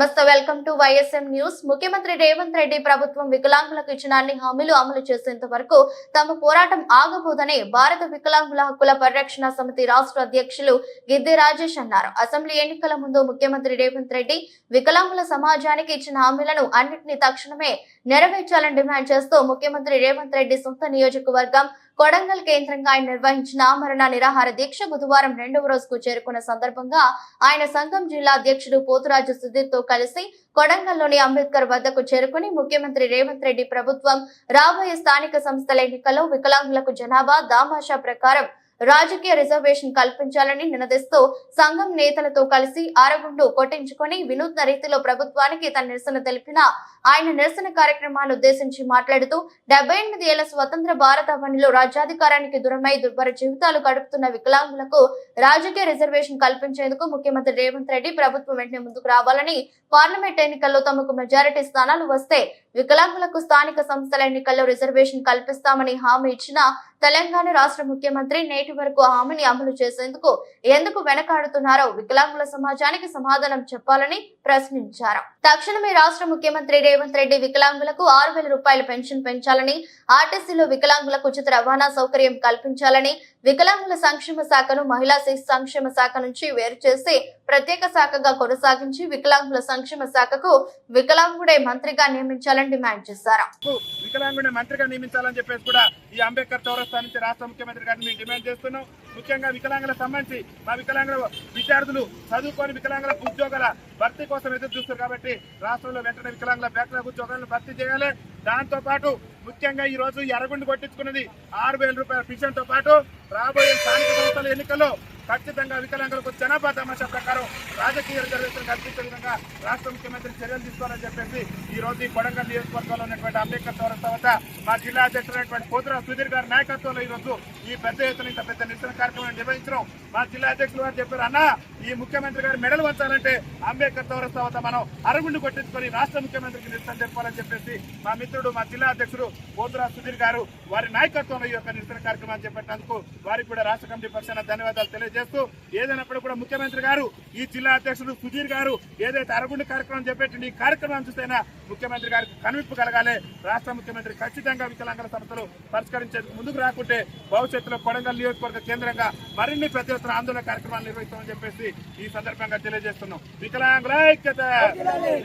నమస్తే welcome to YSM news. ముఖ్యమంత్రి రేవంత్ రెడ్డి ప్రభుత్వం వికలాంగులకు ఇచ్చిన అన్ని హామీలు అమలు చేసేంత వరకు తమ పోరాటం ఆగబోదని భారత వికలాంగుల హక్కుల పరిరక్షణ సమితి రాష్ట్ర అధ్యక్షులు గిద్దె రాజేష్ అన్నారు. అసెంబ్లీ ఎన్నికల ముందు ముఖ్యమంత్రి రేవంత్ రెడ్డి వికలాంగుల సమాజానికి ఇచ్చిన హామీలను అన్నింటినీ తక్షణమే నెరవేర్చాలని డిమాండ్ చేస్తూ ముఖ్యమంత్రి రేవంత్ రెడ్డి సొంత నియోజకవర్గం కొడంగల్ కేంద్రంగా ఆయన నిర్వహించిన మరణ నిరాహార దీక్ష బుధవారం రెండవ రోజుకు చేరుకున్న సందర్భంగా ఆయన సంఘం జిల్లా అధ్యక్షుడు పోతురాజు సుధీర్తో కలిసి కొడంగల్లోని అంబేద్కర్ వద్దకు చేరుకుని ముఖ్యమంత్రి రేవంత్ రెడ్డి ప్రభుత్వం రాబోయే స్థానిక సంస్థల ఎన్నికల్లో వికలాంగులకు జనాభా దామాషా ప్రకారం రాజకీయ రిజర్వేషన్ కల్పించాలని నినదిస్తూ సంఘం నేతలతో కలిసి ఆరగుండు కొట్టించుకుని వినూత్న రీతిలో ప్రభుత్వానికి తన నిరసన తెలిపిన ఆయన నిరసన కార్యక్రమాన్ని ఉద్దేశించి మాట్లాడుతూ డెబ్బై ఎనిమిది ఏళ్ళ స్వతంత్ర భారతావనిలో రాజ్యాధికారానికి దూరమై దుర్భర జీవితాలు గడుపుతున్న వికలాంగులకు రాజకీయ రిజర్వేషన్ కల్పించేందుకు ముఖ్యమంత్రి రేవంత్ రెడ్డి ప్రభుత్వం వెంటనే ముందుకు రావాలని పార్లమెంట్ ఎన్నికల్లో తమకు మెజారిటీ స్థానాలు వస్తే వికలాంగులకు స్థానిక సంస్థల ఎన్నికల్లో రిజర్వేషన్ కల్పిస్తామని హామీ ఇచ్చిన తెలంగాణ రాష్ట్ర ముఖ్యమంత్రి నేటి వరకు హామీని అమలు చేసేందుకు ఎందుకు వెనకాడుతున్నారో వికలాంగుల సమాజానికి సమాధానం చెప్పాలని ప్రశ్నించారు. తక్షణమే రాష్ట్ర ముఖ్యమంత్రి రేవంత్ రెడ్డి వికలాంగులకు ఆరు వేల రూపాయల పెన్షన్ పెంచాలని ఆర్టీసీలో వికలాంగులకు ఉచిత రవాణా సౌకర్యం కల్పించాలని వికలాంగుల సంక్షేమ శాఖను మహిళా శిశు సంక్షేమ శాఖ నుంచి వేరు చేసి ప్రత్యేక శాఖగా కొనసాగించి వికలాంగుల సంక్షేమ శాఖకు వికలాంగుడే మంత్రిగా నియమించాలని డిమాండ్ చేశారు. కు వికలాంగుని మంత్రిగా నియమించాలని చెప్పేసి కూడా ఈ అంబేద్కర్ చౌరస్తా నుంచి రాష్ట్ర ముఖ్యమంత్రి గారిని మేము డిమాండ్ చేస్తున్నాం. ముఖ్యంగా వికలాంగులకు సంబంధించి మా వికలాంగుల విద్యార్థులు చదువుకొని వికలాంగుల ఉద్యోగాల భర్తీ కోసం ఎదురు చూస్తారు కాబట్టి రాష్ట్రంలో వెంటనే వికలాంగుల బ్యాక్లాగ్ ఉద్యోగాలను భర్తీ చేయాలి. దాంతో పాటు ముఖ్యంగా ఈ రోజు ఈ కొట్టించుకున్నది ఆరు వేల రూపాయల పెన్షన్తో పాటు రాబోయే స్థానిక సంస్థల ఎన్నికల్లో ఖచ్చితంగా వికలాంగులకు జనాభా తమాషా ప్రకారం రాజకీయ రిజర్వేషన్ కల్పించే విధంగా రాష్ట్ర ముఖ్యమంత్రి చర్యలు తీసుకోవాలని చెప్పేసి ఈ రోజు ఈ కొడంగల్ నియోజకవర్గంలో ఉన్నటువంటి అంబేద్కర్ చౌరస్తా వద్ద మా జిల్లా అధ్యక్షుడైనటువంటి పోతురా సుధీర్ గారి నాయకత్వంలో ఈ రోజు ఈ పెద్ద ఎత్తున ఇంత పెద్ద నిరసన కార్యక్రమం నిర్వహించడం మా జిల్లా అధ్యక్షులు గారు చెప్పారు. అన్న ఈ ముఖ్యమంత్రి గారు మెడలు వంచాలంటే అంబేద్కర్ చౌరస్తా వద్ద మనం అరగుండు కొట్టించుకొని రాష్ట్ర ముఖ్యమంత్రికి నిరసన జరపాలని చెప్పేసి మా మిత్రుడు మా జిల్లా అధ్యక్షుడు పోతురా సుధీర్ గారు వారి నాయకత్వంలో ఈ యొక్క నిరసన కార్యక్రమాన్ని చేపట్టినందుకు వారికి కూడా రాష్ట్ర కమిటీ పక్షాన ధన్యవాదాలు చేస్తూ ఏదైనప్పుడు కూడా ముఖ్యమంత్రి గారు ఈ జిల్లా అధ్యక్షుడు సుధీర్ గారు ఏదైతే అరగుండి కార్యక్రమం చేపట్టింది ఈ కార్యక్రమం చూస్తేనా ముఖ్యమంత్రి గారికి కనువిప్పు కలగాలి. రాష్ట్ర ముఖ్యమంత్రి ఖచ్చితంగా వికలాంగుల సమస్యలు పరిష్కరించేందుకు ముందుకు రాకుంటే భవిష్యత్తులో కొడంగల్ నియోజకవర్గ కేంద్రంగా మరిన్ని పెద్ద ఎత్తున ఆందోళన కార్యక్రమాలు నిర్వహిస్తామని చెప్పేసి ఈ సందర్భంగా తెలియజేస్తున్నాం. వికలాంగుల ఐక్యత!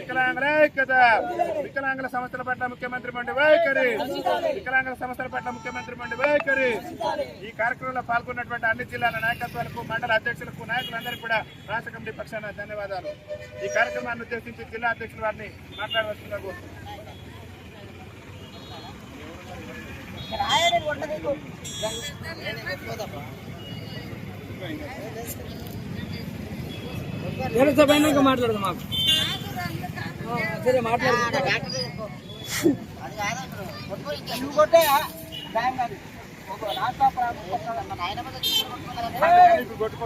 వికలాంగుల ఐక్యత! వికలాంగుల సమస్యల పట్ల ముఖ్యమంత్రి మండి వైఖరి! వికలాంగుల సమస్యల పట్ల ముఖ్యమంత్రి మండి వైఖరి! ఈ కార్యక్రమంలో పాల్గొన్నటువంటి అన్ని జిల్లాల నాయకత్వాలకు మండల అధ్యక్షులకు నాయకులందరికీ కూడా రాష్ట్ర కమిటీ పక్షాన ధన్యవాదాలు. ఈ కార్యక్రమాన్ని ఉద్దేశించి జిల్లా అధ్యక్షుల వారిని మాట్లాడవలసిందిగా మాట్లాడదు మాకు. ఆ, సరే మాట్లాడదు ఇది ఆయన పెట్టుకో.